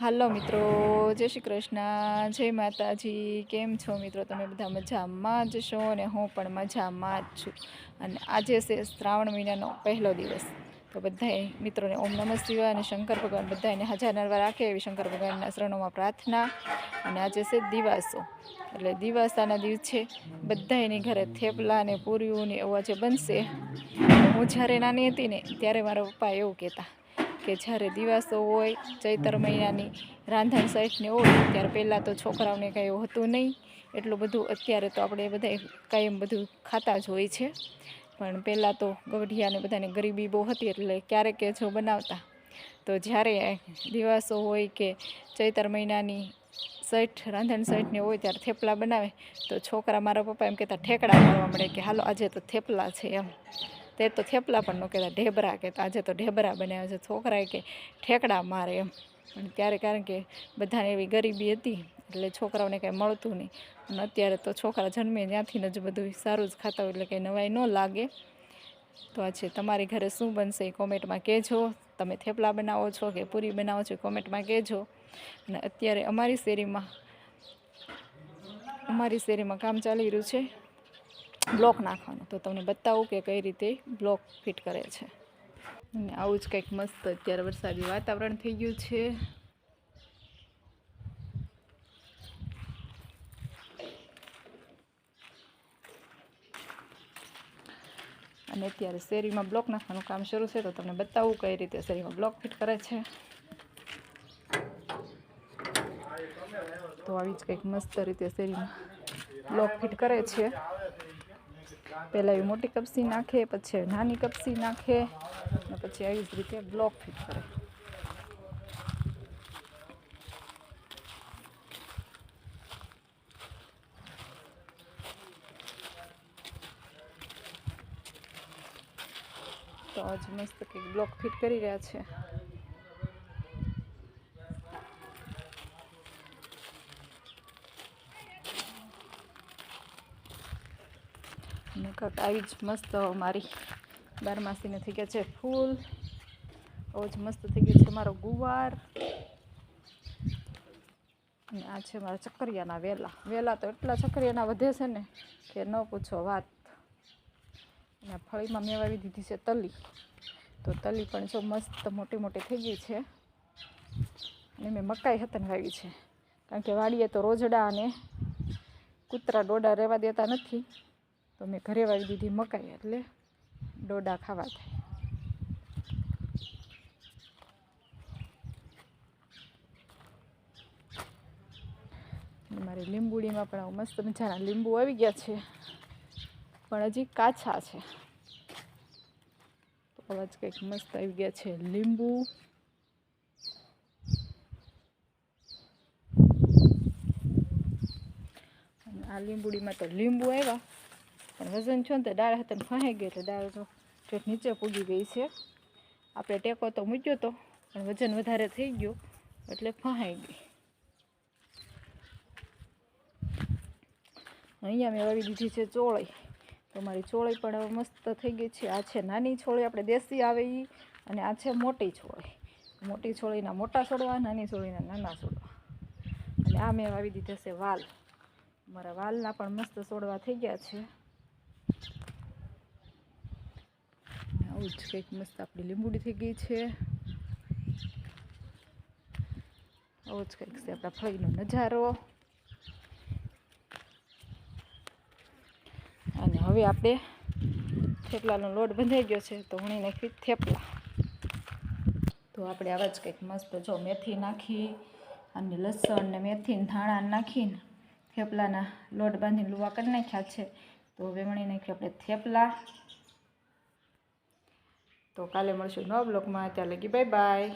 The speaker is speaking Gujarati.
હાલો મિત્રો, જય શ્રી કૃષ્ણ, જય માતાજી, કેમ છો મિત્રો? તમે બધા મજામાં જ છો અને હું પણ મજામાં જ છું. અને આજે છે શ્રાવણ મહિનાનો પહેલો દિવસ. તો બધાએ મિત્રોને ઓમ નમઃ શિવાય અને શંકર ભગવાન બધાને હજાર નરવા રાખે એવી શંકર ભગવાનના શરણોમાં પ્રાર્થના. અને આજે છે દિવાસો. એટલે દિવાસાના દિવસે બધા એની ઘરે થેપલા ને પૂરીઓ ને એવું આજે બનશે. હું જ્યારે નાની હતી ને ત્યારે મારા પપ્પા એવું કહેતા. કે જ્યારે દિવાસો હોય ચૈતર મહિનાની રાંધણ સાઈઠને હોય ત્યારે પહેલાં તો છોકરાઓને કાંઈ એવું હતું નહીં. એટલું બધું અત્યારે તો આપણે બધા કાંઈ બધું ખાતા જ હોય છે. પણ પહેલાં તો ગઢિયાને બધાને ગરીબી બહુ હતી એટલે ક્યારેક જો બનાવતા. તો જ્યારે દિવાસો હોય કે ચૈતર મહિનાની સઠ રાંધણ સઠને હોય ત્યારે થેપલા બનાવે. તો છોકરા મારા પપ્પા એમ કહેતા ઠેકડા મારવા મળે. કે હાલો આજે તો થેપલા છે. એમ. તે તો થેપલા પણ ન કહેતા, ઢેબરા કહેતા. આજે તો ઢેબરા બનાવ્યા છે. છોકરાએ કે ઠેકડા મારે એમ. પણ ત્યારે કારણ કે બધાને એવી ગરીબી હતી, એટલે છોકરાઓને કાંઈ મળતું નહીં. અને અત્યારે તો છોકરા જન્મે ત્યાંથી જ બધું સારું જ ખાતા હોય, એટલે કંઈ નવાઈ ન લાગે. તો આજે તમારી ઘરે શું બનશે એ કોમેન્ટમાં કહેજો. તમે થેપલા બનાવો છો કે પૂરી બનાવો છો કોમેન્ટમાં કહેજો. અને અત્યારે અમારી શેરીમાં અમારી શેરીમાં કામ ચાલી રહ્યું છે. બ્લોક નાખવાનું. તો તમને બતાવું કે કઈ રીતે બ્લોક ફિટ કરે છે. અને આવું જ કંઈક મસ્ત અત્યારે વરસાદી વાતાવરણ થઈ ગયું છે. અને અત્યારે શેરીમાં બ્લોક નાખવાનું કામ શરૂ છે, તો તમને બતાવું કઈ રીતે શેરીમાં બ્લોક ફિટ કરે છે. તો આવી જ કંઈક મસ્ત રીતે શેરીમાં બ્લોક ફિટ કરે છે. પહેલાં એવી મોટી કપસી નાખે, પછી નાની કપસી નાખે અને પછી આવી જ રીતે બ્લોક ફિટ કરે. તો આજ મસ્ત કંઈક બ્લોક ફિટ કરી રહ્યા છે. અને આવી જ મસ્ત મારી. બારમાસીને થઈ ગયા છે ફૂલ. બહુ જ મસ્ત થઈ ગયો છે મારો ગુવાર. અને આ છે મારા ચક્કરિયાના વેલા. વેલા તો એટલા ચક્કરિયાના વધે છે ને કે ન પૂછો વાત. અને ફળીમાં મેં વાવી દીધી છે તલી. તો તલી પણ જો મસ્ત મોટી મોટી થઈ ગઈ છે. અને મેં મકાઈ હતન વાવી છે. કારણ કે વાડીએ તો રોજડા અને કૂતરા ડોડા રહેવા દેતા નથી. તો મેં ઘરે વાળી દીધી મકાઈ એટલે ડોડા ખાવા થાય. મારી લીંબુડીમાં પણ આવું મસ્ત મજાના લીંબુ આવી ગયા છે, પણ હજી કાચા છે. તો અવાજ કંઈક મસ્ત આવી ગયા છે, લીંબુ. આ લીંબુડીમાં તો લીંબુ આવ્યા. પણ વજન છો ને તો ડાળ હતા ફાંઈ ગઈ એટલે ડાળ તો ચોટ નીચે પૂગી ગઈ છે. આપણે ટેકો તો મૂક્યો તો, પણ વજન વધારે થઈ ગયું એટલે ફાંઈ ગઈ. અહીંયા મેં વાવી દીધી છે ચોળી. તો મારી ચોળી પણ મસ્ત થઈ ગઈ છે. આ છે નાની છોળી, આપણે દેશી આવે એ અને આ છે મોટી છોળી. મોટી છોળીના મોટા છોડવા, નાની છોળીના નાના છોડવા. અને આ મેં વાવી દીધા છે વાલ. મારા વાલના પણ મસ્ત છોડવા થઈ ગયા છે. આવું જ કંઈક મસ્ત આપણી લીંબુડી થઈ ગઈ છે. આવું જ કંઈક છે આપણા ફળીનો નજારો. અને હવે આપણે થેપલાનો લોટ બંધાઈ ગયો છે તો હણી નાખી થેપલા. તો આપણે આવા જ કંઈક મસ્ત જો મેથી નાખી અને લસણ ને મેથી ધાણા નાખીને થેપલાના લોટ બાંધીને લુવા કરી નાખ્યા છે. તો હવે વણી નાખી આપણે થેપલા. તો કાલે મળશું નવા બ્લોગમાં. ત્યાં લગી બાય બાય.